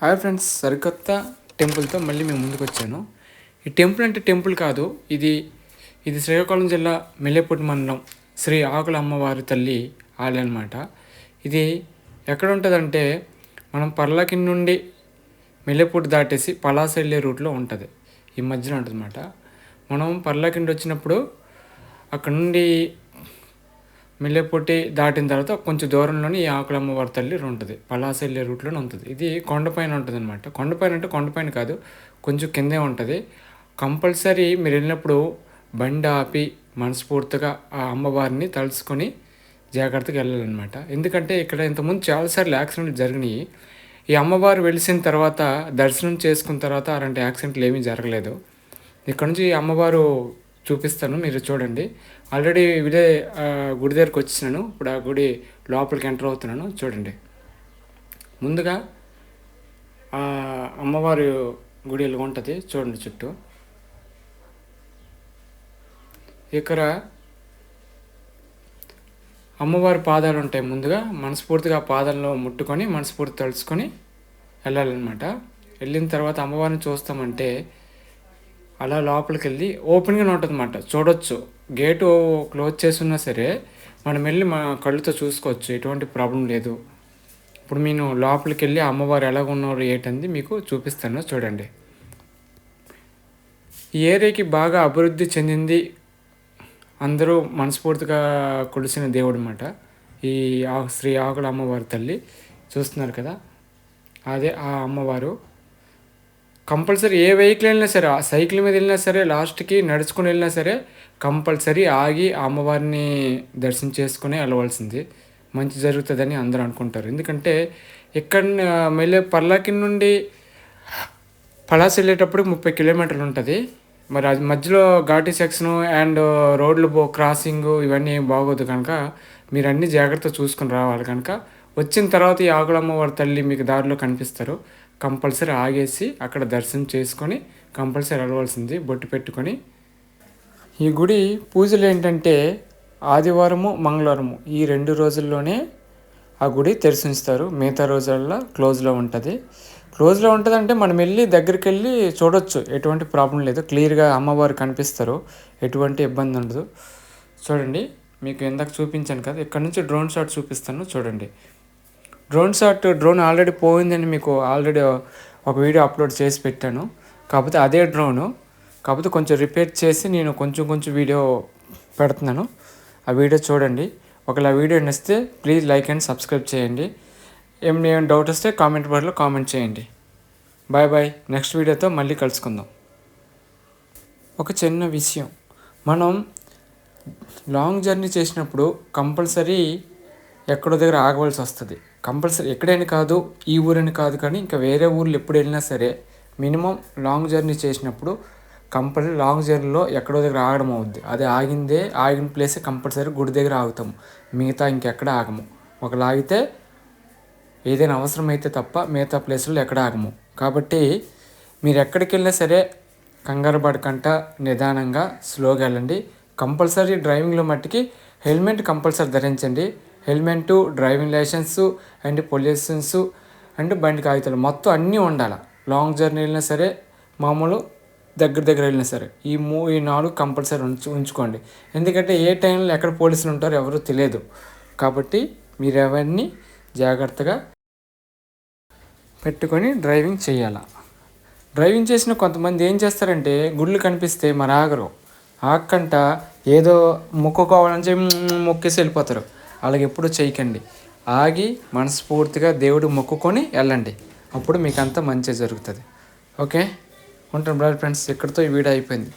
Hi friends సరికొత్త టెంపుల్తో మళ్ళీ మేము ముందుకు వచ్చాను ఈ టెంపుల్ అంటే టెంపుల్ కాదు ఇది ఇది శ్రీకాకుళం జిల్లా మెల్లెపూటి మండలం శ్రీ ఆకుల అమ్మవారి తల్లి ఆలయం అనమాట ఇది ఎక్కడ ఉంటుందంటే మనం పర్లకిన్ నుండి మెల్లెపూటి దాటేసి పలాస వెళ్ళే రూట్లో ఉంటుంది. ఈ మధ్యన ఉంటుంది అనమాట మనం పర్లకిండి వచ్చినప్పుడు అక్కడ నుండి మిల్లెపొట్టి దాటిన తర్వాత కొంచెం దూరంలోనే ఈ ఆకులమ్మవారి తల్లి ఉంటుంది. పలాస వెళ్ళే రూట్లోనే ఉంటుంది. ఇది కొండపైన ఉంటుంది అనమాట కొండపైన అంటే కొండపైన కాదు కొంచెం కిందే ఉంటుంది. కంపల్సరీ మీరు వెళ్ళినప్పుడు బండి ఆపి మనస్ఫూర్తిగా ఆ అమ్మవారిని తలుచుకొని జాగ్రత్తగా వెళ్ళాలన్నమాట. ఎందుకంటే ఇక్కడ ఇంతకుముందు చాలాసార్లు యాక్సిడెంట్లు జరిగినాయి. ఈ అమ్మవారు వెలిసిన తర్వాత దర్శనం చేసుకున్న తర్వాత అలాంటి యాక్సిడెంట్లు ఏమీ జరగలేదు. ఇక్కడ నుంచి ఈ అమ్మవారు చూపిస్తాను మీరు చూడండి. ఆల్రెడీ ఇదే గుడి దగ్గరికి వచ్చినాను. ఇప్పుడు ఆ గుడి లోపలికి ఎంటర్ అవుతున్నాను. చూడండి. ముందుగా ఆ అమ్మవారి గుడి ఇలా ఉంటుంది. చూడండి చుట్టూ. ఇక్కడ అమ్మవారి పాదాలు ఉంటాయి ముందుగా. మనస్ఫూర్తిగా పాదంలో పాదాల్లో ముట్టుకొని మనస్ఫూర్తి తలుచుకొని వెళ్ళాలన్నమాట. వెళ్ళిన తర్వాత అమ్మవారిని చూస్తామంటే అలా లోపలికి వెళ్ళి ఓపెన్గానే ఉంటుంది అన్నమాట చూడొచ్చు. గేటు క్లోజ్ చేసి ఉన్నా సరే మనం వెళ్ళి మా కళ్ళుతో చూసుకోవచ్చు. ఎటువంటి ప్రాబ్లం లేదు. ఇప్పుడు నేను లోపలికి వెళ్ళి అమ్మవారు ఎలాగ ఉన్నారు ఏంటంది మీకు చూపిస్తాను. చూడండి. ఈ ఏరియాకి బాగా అభివృద్ధి చెందింది అందరూ మనస్ఫూర్తిగా కొలిసిన దేవుడు అనమాట ఈ ఆ- శ్రీ ఆకుల అమ్మవారి తల్లి. చూస్తున్నారు కదా? అదే ఆ అమ్మవారు. కంపల్సరీ ఏ వెహికల్ వెళ్ళినా సరే ఆ సైకిల్ మీద వెళ్ళినా సరే లాస్ట్కి నడుచుకుని వెళ్ళినా సరే కంపల్సరీ ఆగి అమ్మవారిని దర్శనం చేసుకుని వెళ్ళవలసింది. మంచి జరుగుతుందని అందరూ అనుకుంటారు. ఎందుకంటే ఇక్కడ మెల్లే పర్లాకి నుండి పలాస్ వెళ్ళేటప్పుడు ముప్పై కిలోమీటర్లు ఉంటుంది. మరి అది మధ్యలో ఘాటి సెక్షన్ అండ్ రోడ్లు బో క్రాసింగ్ ఇవన్నీ ఏం బాగోదు కనుక మీరు అన్ని జాగ్రత్త చూసుకుని రావాలి కనుక. వచ్చిన తర్వాత ఈ ఆకులమ్మవారి తల్లి మీకు దారిలో కనిపిస్తారు. కంపల్సరీ ఆగేసి అక్కడ దర్శనం చేసుకొని కంపల్సరీ వెళ్ళవలసింది బొట్టు పెట్టుకొని. ఈ గుడి పూజలు ఏంటంటే ఆదివారము మంగళవారము ఈ రెండు రోజుల్లోనే ఆ గుడి తెరిచి ఉంచుతారు మిగతా రోజుల్లో క్లోజ్లో ఉంటుంది. క్లోజ్లో ఉంటుంది అంటే మనం వెళ్ళి దగ్గరికి వెళ్ళి చూడొచ్చు. ఎటువంటి ప్రాబ్లం లేదు. క్లియర్గా అమ్మవారు కనిపిస్తారు. ఎటువంటి ఇబ్బంది ఉండదు. చూడండి మీకు ఇందాక చూపించాను కదా ఇక్కడ నుంచి డ్రోన్ షాట్ చూపిస్తాను. చూడండి. డ్రోన్ షాట్ డ్రోన్ ఆల్రెడీ పోయిందని మీకు ఆల్రెడీ ఒక వీడియో అప్లోడ్ చేసి పెట్టాను. కాకపోతే అదే డ్రోను. కాకపోతే కొంచెం రిపేర్ చేసి నేను కొంచెం కొంచెం వీడియో పెడుతున్నాను. ఆ వీడియో చూడండి. ఒకవేళ ఆ వీడియో నచ్చితే ప్లీజ్ లైక్ అండ్ సబ్స్క్రైబ్ చేయండి. ఏమైనా డౌట్ వస్తే కామెంట్ బార్లో కామెంట్ చేయండి. బాయ్ బాయ్ నెక్స్ట్ వీడియోతో మళ్ళీ కలుసుకుందాం. ఒక చిన్న విషయం. మనం లాంగ్ జర్నీ చేసినప్పుడు కంపల్సరీ ఎక్కడో దగ్గర ఆగవలసి వస్తుంది. కంపల్సరీ ఎక్కడైనా కాదు ఈ ఊరని కాదు కానీ ఇంకా వేరే ఊర్లు ఎప్పుడు వెళ్ళినా సరే మినిమం లాంగ్ జర్నీ చేసినప్పుడు కంపల్సరీ లాంగ్ జర్నీలో ఎక్కడో దగ్గర ఆగడం అవుద్ది. అది ఆగిందే ఆగిన ప్లేసే కంపల్సరీ గుడి దగ్గర ఆగుతాము. మిగతా ఇంకెక్కడ ఆగము. ఒకళ్ళు ఆగితే ఏదైనా అవసరమైతే తప్ప మిగతా ప్లేసుల్లో ఎక్కడ ఆగము. కాబట్టి మీరు ఎక్కడికి వెళ్ళినా సరే కంగారు పడకంట నిదానంగా స్లోగా వెళ్ళండి. కంపల్సరీ డ్రైవింగ్లో మట్టికి హెల్మెట్ కంపల్సరీ ధరించండి. Helmet driving licence and pollutions and బండి కాగితాలు. మొత్తం అన్నీ ఉండాలి. లాంగ్ జర్నీ వెళ్ళినా సరే మామూలు దగ్గర దగ్గర వెళ్ళినా సరే. ఈ మూ ఈ నాలుగు కంపల్సరీ ఉంచు ఉంచుకోండి. ఎందుకంటే ఏ టైంలో ఎక్కడ పోలీసులు ఉంటారో ఎవరు తెలియదు. కాబట్టి మీరు అవన్నీ జాగ్రత్తగా పెట్టుకొని డ్రైవింగ్ చేయాలి. డ్రైవింగ్ చేసిన కొంతమంది ఏం చేస్తారంటే గుళ్ళు కనిపిస్తే మరి ఆగరు. ఆగకంట ఏదో మొక్కుకోవాలని చెప్పి మొక్కేసి వెళ్ళిపోతారు. అలాగే ఎప్పుడు చేయకండి. ఆగి మనస్ఫూర్తిగా దేవుడు మొక్కుకొని వెళ్ళండి. అప్పుడు మీకు అంతా మంచి జరుగుతుంది. ఓకే? ఉంటాను బ్రదర్ ఫ్రెండ్స్ ఇక్కడితో ఈ వీడియో అయిపోయింది.